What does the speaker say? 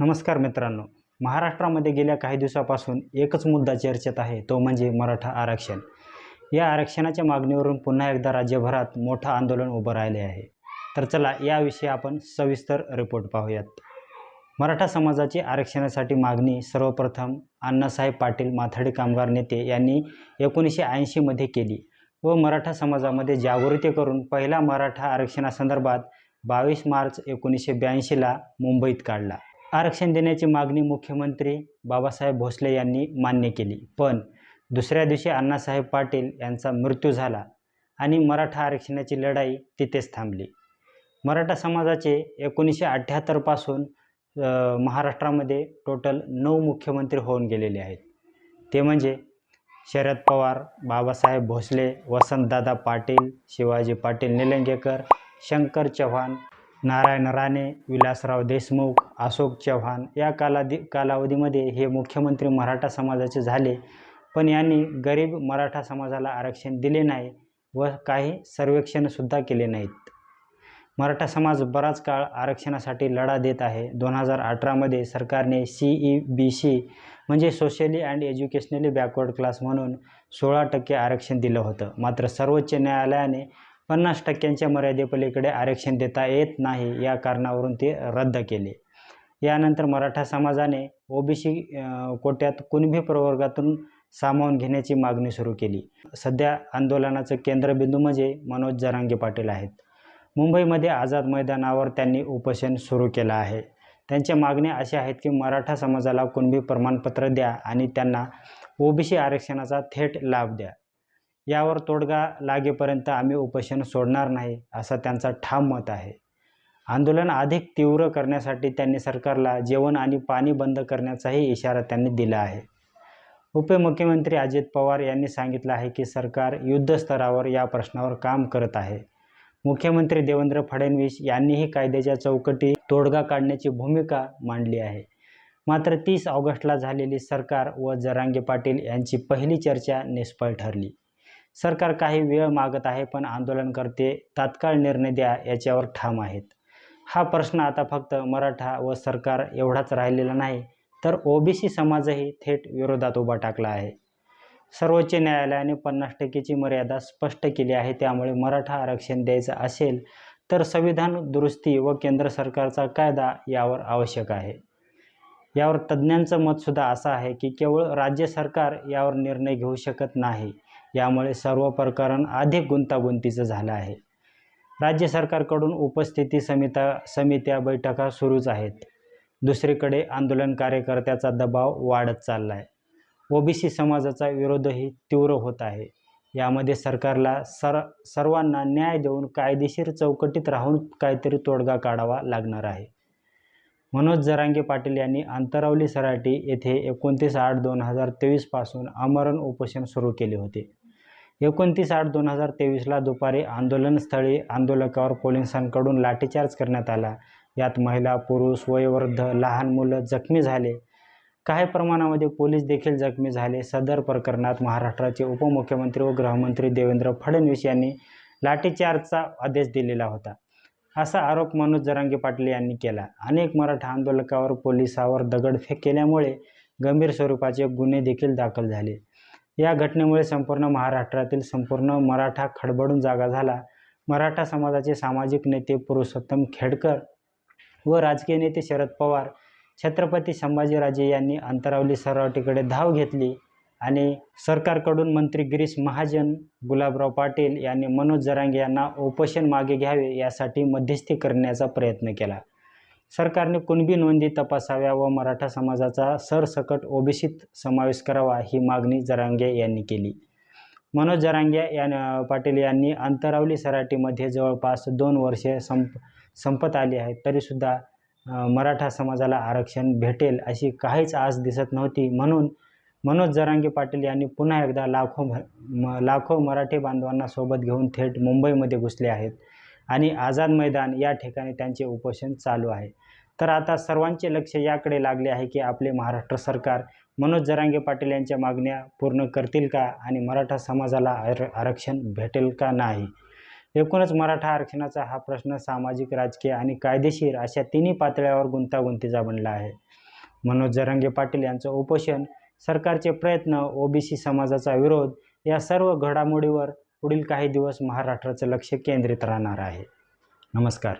नमस्कार मित्रांनो. महाराष्ट्रामध्ये गेल्या काही दिवसापासून एकच मुद्दा चर्चेत आहे तो म्हणजे मराठा आरक्षण. या आरक्षणाच्या मागणीवरून पुन्हा एकदा राज्यभरात मोठं आंदोलन उभं राहिले आहे. तर चला याविषयी आपण सविस्तर रिपोर्ट पाहूयात. मराठा समाजाची आरक्षणासाठी मागणी सर्वप्रथम अण्णासाहेब पाटील माथाडी कामगार नेते यांनी एकोणीसशे ऐंशीमध्ये केली व मराठा समाजामध्ये जागृती करून पहिला मराठा आरक्षणासंदर्भात बावीस मार्च एकोणीसशे ब्याऐंशीला मुंबईत काढला. आरक्षण देण्याची मागणी मुख्यमंत्री बाबासाहेब भोसले यांनी मान्य केली. पण दुसऱ्या दिवशी अण्णासाहेब पाटील यांचा मृत्यू झाला आणि मराठा आरक्षणाची लढाई तिथेच थांबली. मराठा समाजाचे एकोणीसशे अठ्ठ्याहत्तरपासून महाराष्ट्रामध्ये टोटल नऊ मुख्यमंत्री होऊन गेलेले आहेत. ते म्हणजे शरद पवार बाबासाहेब भोसले वसंतदादा पाटील शिवाजी पाटील निलंगेकर शंकर चव्हाण नारायण राणे विलासराव देशमुख अशोक चव्हाण या कालादी कालावधीमध्ये हे मुख्यमंत्री मराठा समाजाचे झाले. पण यांनी गरीब मराठा समाजाला आरक्षण दिले नाही व काही सर्वेक्षणसुद्धा केले नाहीत. मराठा समाज बराच काळ आरक्षणासाठी लढा देत आहे. दोन हजार अठरामध्ये सरकारने सी ई बी सी म्हणजे socially and educationally backward class म्हणून सोळा टक्के आरक्षण दिलं होतं. मात्र सर्वोच्च न्यायालयाने पन्नास टक्क्यांच्या मर्यादेपलीकडे आरक्षण देता येत नाही या कारणावरून ते रद्द केले. यानंतर मराठा समाजाने ओबीसी कोट्यात कुणबी प्रवर्गातून सामावून घेण्याची मागणी सुरू केली. सध्या आंदोलनाचं केंद्रबिंदू म्हणजे मनोज जरांगे पाटील आहेत. मुंबईमध्ये आझाद मैदानावर त्यांनी उपोषण सुरू केलं आहे. त्यांच्या मागण्या अशा आहेत की मराठा समाजाला कुणबी प्रमाणपत्र द्या आणि त्यांना ओबीसी आरक्षणाचा थेट लाभ द्या. यावर तोडगा लागेपर्यंत आम्ही उपोषण सोडणार नाही असं त्यांचा ठाम मत आहे. आंदोलन अधिक तीव्र करण्यासाठी त्यांनी सरकारला जेवण आणि पाणी बंद करण्याचाही इशारा त्यांनी दिला आहे. उपमुख्यमंत्री अजित पवार यांनी सांगितलं आहे की सरकार युद्धस्तरावर या प्रश्नावर काम करत आहे. मुख्यमंत्री देवेंद्र फडणवीस यांनीही कायद्याच्या चौकटी तोडगा काढण्याची भूमिका मांडली आहे. मात्र तीस ऑगस्टला झालेली सरकार व जरांगे पाटील यांची पहिली चर्चा निष्फळ ठरली. सरकार काही वेळ मागत आहे पण आंदोलनकर्ते तात्काळ निर्णय द्या याच्यावर ठाम आहेत. हा प्रश्न आता फक्त मराठा व सरकार एवढाच राहिलेला नाही तर ओबीसी समाजही थेट विरोधात उभा टाकला आहे. सर्वोच्च न्यायालयाने पन्नास टक्केची मर्यादा स्पष्ट केली आहे त्यामुळे मराठा आरक्षण द्यायचं असेल तर संविधान दुरुस्ती व केंद्र सरकारचा कायदा यावर आवश्यक आहे. यावर तज्ज्ञांचं मतसुद्धा असं आहे की केवळ राज्य सरकार यावर निर्णय घेऊ शकत नाही. यामुळे सर्व प्रकरण अधिक गुंतागुंतीचं झालं आहे. राज्य सरकारकडून उपस्थिती समिता समित्या बैठका सुरूच आहेत. दुसरीकडे आंदोलन कार्यकर्त्याचा दबाव वाढत चालला आहे ओबीसी समाजाचा विरोधही तीव्र होत आहे. यामध्ये सरकारला सर सर्वांना न्याय देऊन कायदेशीर चौकटीत राहून काहीतरी तोडगा काढावा लागणार आहे. मनोज जरांगे पाटील यांनी आंतरावली सराटी येथे एकोणतीस आठ दोन हजार तेवीसपासून आमरण उपोषण सुरू केले होते. एकोणतीस आठ दोन हजार तेवीसला दुपारी आंदोलनस्थळी आंदोलकावर पोलिसांकडून लाठीचार्ज करण्यात आला. यात महिला पुरुष वयोवृद्ध लहान मुलं जखमी झाले. काही प्रमाणामध्ये पोलीस देखील जखमी झाले. सदर प्रकरणात महाराष्ट्राचे उपमुख्यमंत्री व गृहमंत्री देवेंद्र फडणवीस यांनी लाठीचार्जचा आदेश दिलेला होता. असा आरोप मनोज जरांगे पाटील यांनी केला. अनेक मराठा आंदोलकावर पोलिसावर दगडफेक केल्यामुळे गंभीर स्वरूपाचे गुन्हे देखील दाखल झाले. या घटनेमुळे संपूर्ण महाराष्ट्रातील संपूर्ण मराठा खडबडून जागा झाला. मराठा समाजाचे सामाजिक नेते पुरुषोत्तम खेडकर व राजकीय नेते शरद पवार छत्रपती संभाजीराजे यांनी अंतरावली सरावटीकडे धाव घेतली आणि सरकारकडून मंत्री गिरीश महाजन गुलाबराव पाटील यांनी मनोज जरांगे यांना उपोषण मागे घ्यावे यासाठी मध्यस्थी करण्याचा प्रयत्न केला. सरकारने कुणबी नोंदी तपासाव्या व मराठा समाजाचा सरसकट ओबीसीत समावेश करावा ही मागणी जरांगे यांनी केली. मनोज जरांगे या पाटील यांनी अंतरावली सराटीमध्ये जवळपास दोन वर्षे संप संपत आली आहेत. तरीसुद्धा मराठा समाजाला आरक्षण भेटेल अशी काहीच आस दिसत नव्हती म्हणून मनोज जरांगे पाटील यांनी पुन्हा एकदा लाखो म लाखो मराठी बांधवांना सोबत घेऊन थेट मुंबईमध्ये घुसले आहेत. आणि आझाद मैदान या ठिकाणी त्यांचे उपोषण चालू आहे. तर आता सर्वांचे लक्ष याकडे लागले आहे की आपले महाराष्ट्र सरकार मनोज जरांगे पाटील यांच्या मागण्या पूर्ण करतील का आणि मराठा समाजाला आर आरक्षण भेटेल का नाही? एकूणच मराठा आरक्षणाचा हा प्रश्न सामाजिक राजकीय आणि कायदेशीर अशा तिन्ही पातळ्यावर गुंतागुंतीचा बनला आहे. मनोज जरांगे पाटील यांचं उपोषण सरकारचे प्रयत्न ओबीसी समाजाचा विरोध या सर्व घडामोडीवर पुढील काही दिवस महाराष्ट्राचं लक्ष केंद्रित राहणार आहे. नमस्कार.